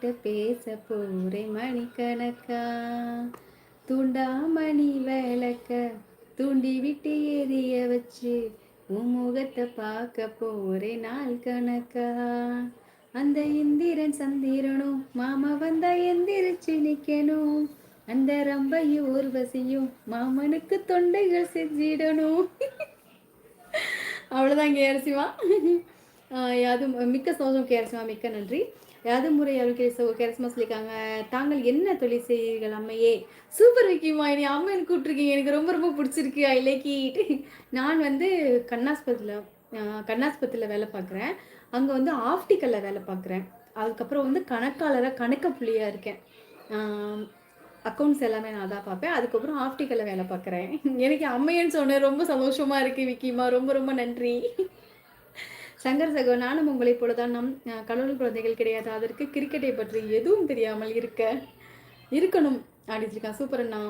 கேட்டு பேச போறேன் மணிக்கணக்கா. துண்டாமணி விளக்க தூண்டி விட்டு எரிய வச்சு உன் முகத்தை பார்க்க போரே நாள் கணக்கா. அந்த இந்திரன் சந்திரனும் மாமா வந்தா எந்திரிச்சு நிக்கணும். அந்த ரம்பையும் ஊர்வசியும் மாமனுக்கு தொண்டைகள் செஞ்சிடணும். அவ்வளோதான் கேரசிவா யாது மிக்க சோதம் கேரசமா மிக்க நன்றி. யாது முறை அவர்கள் சோ சொல்லியிருக்காங்க தாங்கள் என்ன தொழில் செய்கிறீர்கள் அம்மையே? சூப்பர் விக்கிமா இனி அம்மன் கூப்பிட்ருக்கீங்க எனக்கு ரொம்ப ரொம்ப பிடிச்சிருக்கு ஐ லைக் இட். நான் வந்து கண்ணாஸ்பத்திரியில் கண்ணாஸ்பத்திரியில் வேலை பார்க்குறேன். அங்கே வந்து ஆப்டிக்கலில் வேலை பார்க்குறேன். அதுக்கப்புறம் வந்து கணக்காளராக கணக்க புள்ளியாக இருக்கேன் அக்கௌண்ட்ஸ் எல்லாமே நான் தான் பார்ப்பேன். அதுக்கப்புறம் ஆப்டிக்கலில் வேலை பார்க்குறேன். எனக்கு அம்மையன்னு சொன்னேன் ரொம்ப சந்தோஷமாக இருக்குது விக்கிமா ரொம்ப ரொம்ப நன்றி. சங்கர் சகோ நானும் உங்களை போலதான். நம் கடவுள் குழந்தைகள் கிடையாது. அதற்கு கிரிக்கெட்டை பற்றி எதுவும் தெரியாமல் இருக்க இருக்கணும். ஆடிச்சிருக்கேன் சூப்பர் அண்ணா.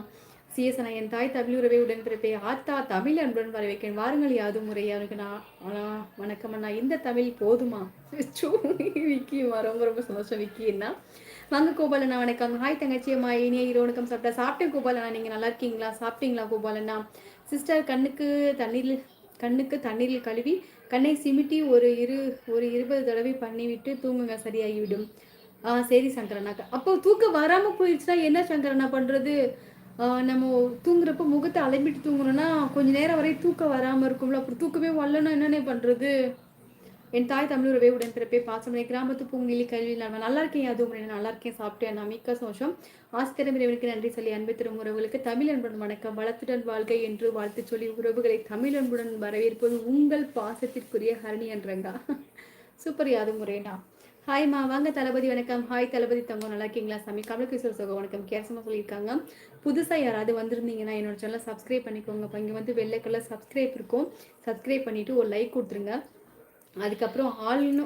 சிஎஸ்எனா என் தாய் தமிழ் உறவை உடன்பிறப்பை ஆத்தா தமிழ் அன்புடன் வர வாருங்கள் யாது முறை அவனுக்கு நான் வணக்கம் அண்ணா. இந்த தமிழ் போதுமா? விக்கிமா ரொம்ப ரொம்ப சந்தோஷம் விக்கி என்ன வாங்க கோபாலண்ணா வணக்கம். ஹாய் தங்கச்சி அம்மா இனிய இரவணக்கம் சாப்பிட்டா சாப்பிட்டேன் கோபாலண்ணா நீங்கள் நல்லா இருக்கீங்களா? சாப்பிட்டீங்களா கோபாலண்ணா சிஸ்டர் கண்ணுக்கு தண்ணீர் கண்ணுக்கு தண்ணீரில் கழுவி கண்ணை சிமிட்டி ஒரு இரு ஒரு இருபது தடவை பண்ணிவிட்டு தூங்குங்க சரியாகிவிடும். ஆ சரி சங்கரனாக்கா அப்போ தூக்கம் வராமல் போயிடுச்சுன்னா என்ன சங்கரனா பண்ணுறது நம்ம தூங்குறப்ப முகத்தை அலம்பிட்டு தூங்கணும்னா கொஞ்ச நேரம் வரை தூக்கம் வராமல் இருக்கும்ல. அப்புறம் தூக்கமே வரலன்னா என்னென்ன பண்ணுறது என் தாய் தமிழ் உறவே உடன்பிறப்பே பாசமனை கிராமத்து பூங்கிலி கல்வி நான் நல்லா இருக்கேன் அதுவும் நல்லா இருக்கேன் சாப்பிட்டேன் நான் மிக்க சோஷம் ஆஸ்திரம் இறைவனுக்கு நன்றி சொல்லி அன்பு தரும் உறவுகளுக்கு தமிழ் அன்புடன் வணக்கம். வளத்துடன் வாழ்க்கை என்று வாழ்த்து சொல்லி உறவுகளை தமிழ் அன்புடன் வரவேற்பது உங்கள் பாசத்திற்குரிய ஹரணி என்றங்கா. சூப்பர் யாது முறையண்டா ஹாய்மா வாங்க தளபதி வணக்கம். ஹாய் தளபதி தங்கம் நல்லா இருக்கீங்களா? சாமி கமலகிஷோர் சோகம் வணக்கம். கேசமாக சொல்லியிருக்காங்க. புதுசாக யாராவது வந்திருந்தீங்கன்னா என்னோட சேனலை சப்ஸ்கிரைப் பண்ணிக்கோங்க. இப்போ இங்கே வந்து வெள்ளை கலர் சப்ஸ்கிரைப் இருக்கும். சப்ஸ்கிரைப் பண்ணிவிட்டு ஒரு லைக் கொடுத்துருங்க. அதுக்கப்புறம் ஆள்னு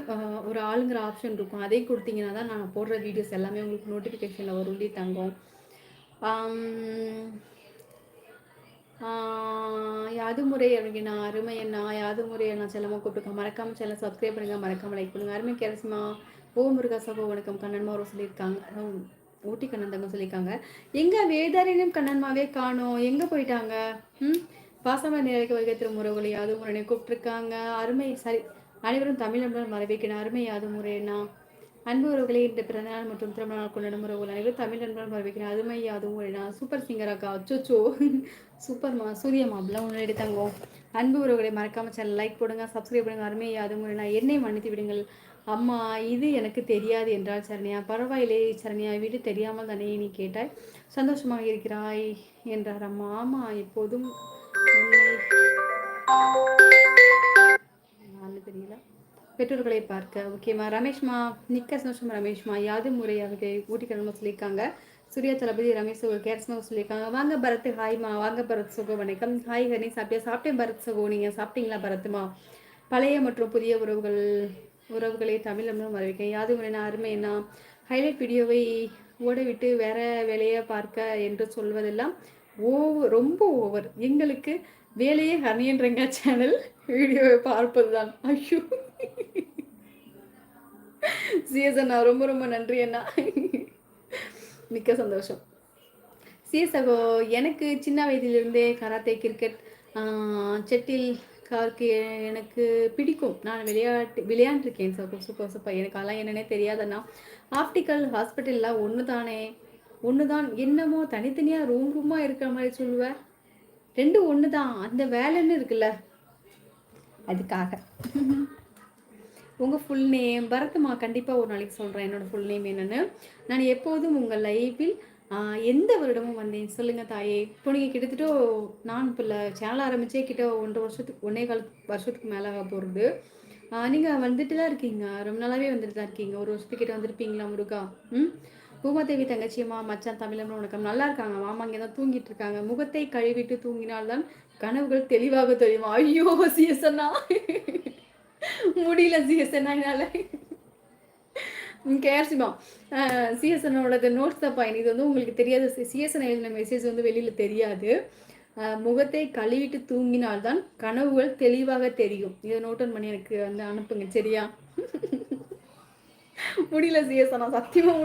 ஒரு ஆளுங்கிற ஆப்ஷன் இருக்கும். அதையும் கொடுத்தீங்கன்னா தான் நான் போடுற வீடியோஸ் எல்லாமே உங்களுக்கு நோட்டிஃபிகேஷனில் வருள்ளி தங்கும். யாது முறை அப்படின்னா அருமை என்ன யாது முறை என்ன செல்லமாக கூப்பிட்டுருக்கோம் மறக்காமல் செல்லம் சப்ஸ்கிரைப் பண்ணுங்கள் மறக்காமல் லைக் பண்ணுங்கள் அருமை கேரசிமா. ஓ முருகா சகோ வணக்கம். கண்ணன்மாரோ சொல்லியிருக்காங்க. ஊட்டி கண்ணன் தங்க சொல்லியிருக்காங்க. எங்கே வேதாரினும் கண்ணன்மாவே காணும். எங்கே போயிட்டாங்க? ம்? பாசமாக நேரக்கு வருகை திருமுறைகளை யாது முறையை கூப்பிட்டுருக்காங்க. அருமை சரி. அனைவரும் தமிழ் வரவேற்கணும் அருமை யாது முறைனா அன்பு உறவுகளே இந்த பிறந்தநாள் மற்றும் திருமணம் கொண்டாடும் உறவுகள் அனைவரும் தமிழ் நண்பர்கள் வரவேற்கிறேன் அருமை அதுவும் முறைனா சூப்பர் சிங்கர் அக்கா அச்சோச்சோ. சூப்பர்மா சூரியமா அப்படிலாம் ஒன்று எடுத்தாங்க. அன்பு உறவுகளை மறக்காம சேனல் லைக் போடுங்க சப்ஸ்கிரைப் பண்ணுங்க. அருமை யாது முறைனா என்னை மன்னித்து விடுங்கள். அம்மா இது எனக்கு தெரியாது என்றால் சரணியா. பரவாயில்லை சரணியா. வீடு தெரியாமல் தானே நீ கேட்டாய். சந்தோஷமாக இருக்கிறாய் என்றார் அம்மா. ஆமா எப்போதும் உன்னை பெற்றோர்களை பார்க்க. ஓகேம்மா ரமேஷ்மா நிக்க சந்தோஷம் ரமேஷ்மா யாது முறை ஊட்டி ஊட்டிக்கிழமை சொல்லியிருக்காங்க. சூர்யா தளபதி ரமேஷ் சுக கேரஸ்மா சொல்லியிருக்காங்க. வாங்க பரத் ஹாய்மா வாங்க பரத் சுக வணக்கம். ஹாய் ஹனி சாப்பிட்டியா? சாப்பிட்டேன் பரத் சுகோ. நீங்கள் சாப்பிட்டீங்களா பரத்மா பழைய மற்றும் புதிய உறவுகள் உறவுகளை தமிழ் நம்மளும் யாது முறை அருமை என்ன? ஹைலைட் வீடியோவை ஓட விட்டு வேற வேலையை பார்க்க என்று சொல்வதெல்லாம் ஓவர் ரொம்ப ஓவர் எங்களுக்கு வேலையே ஹனியன்றங்க சேனல் வீடியோவை பார்ப்பது தான் ஐயோ. சிஎஸ் அண்ணா ரொம்ப ரொம்ப நன்றி அண்ணா. மிக்க சந்தோஷம். சிஎஸ் அகோ எனக்கு சின்ன வயதிலிருந்தே கராத்தே கிரிக்கெட் செட்டில் கார்க்கு எனக்கு பிடிக்கும். நான் விளையாட்டு விளையாண்டுருக்கேன். சூப்பர் சூப்பர் சூப்பர் எனக்கு அதெல்லாம் என்னன்னே தெரியாதண்ணா ஆப்டிக்கல் ஹாஸ்பிட்டலில் ஒன்று தானே ஒன்று தான் என்னமோ தனித்தனியாக ரூம் ரூமாக இருக்கிற மாதிரி சொல்லுவேன் ரெண்டும் ஒன்று தான் அந்த வேலைன்னு இருக்குல்ல. அதுக்காக. உங்கள் ஃபுல் நேம் பரத்மா கண்டிப்பாக ஒரு நாளைக்கு சொல்கிறேன் என்னோடய ஃபுல் நேம் என்னென்னு. நான் எப்போதும் உங்கள் லைஃபில் எந்த வருடமும் வந்தேன். சொல்லுங்கள் தாயே. இப்போ நீங்கள் கிட்டத்தட்ட நான் இப்போ இல்லை சேனல் ஆரம்பித்தே கிட்ட ஒன்றரை வருஷத்துக்கு ஒன்றே கால வருஷத்துக்கு மேலே போகிறது நீங்கள் வந்துட்டு தான் இருக்கீங்க. ரொம்ப நாளாகவே வந்துட்டு தான் இருக்கீங்க. ஒரு வருஷத்துக்கிட்ட வந்திருப்பீங்களா முருகா? ம்? பூமாதேவி தங்கச்சியம்மா மச்சான் தமிழம்னு வணக்கம் நல்லா இருக்காங்க. மாமா இங்கே தான் தூங்கிட்டு இருக்காங்க. முகத்தை கழுவிட்டு தூங்கினால்தான் கனவுகள் தெளிவாக தெரியுமா. ஐயோ சிஎஸ்என்னா முடியல சிஎஸ்என்னா என்னால் கேர்சிமா சிஎஸ்என்னோட நோட்ஸ் தான் பாயின் இது வந்து உங்களுக்கு தெரியாது. சிஎஸ்என் எழுதின மெசேஜ் வந்து வெளியில் தெரியாது. முகத்தை கழுவிட்டு தூங்கினால்தான் கனவுகள் தெளிவாக தெரியும். இதை நோட் பண்ணி எனக்கு வந்து அனுப்புங்க சரியா? முடியல சிஎஸ்என்னா சத்தியமாக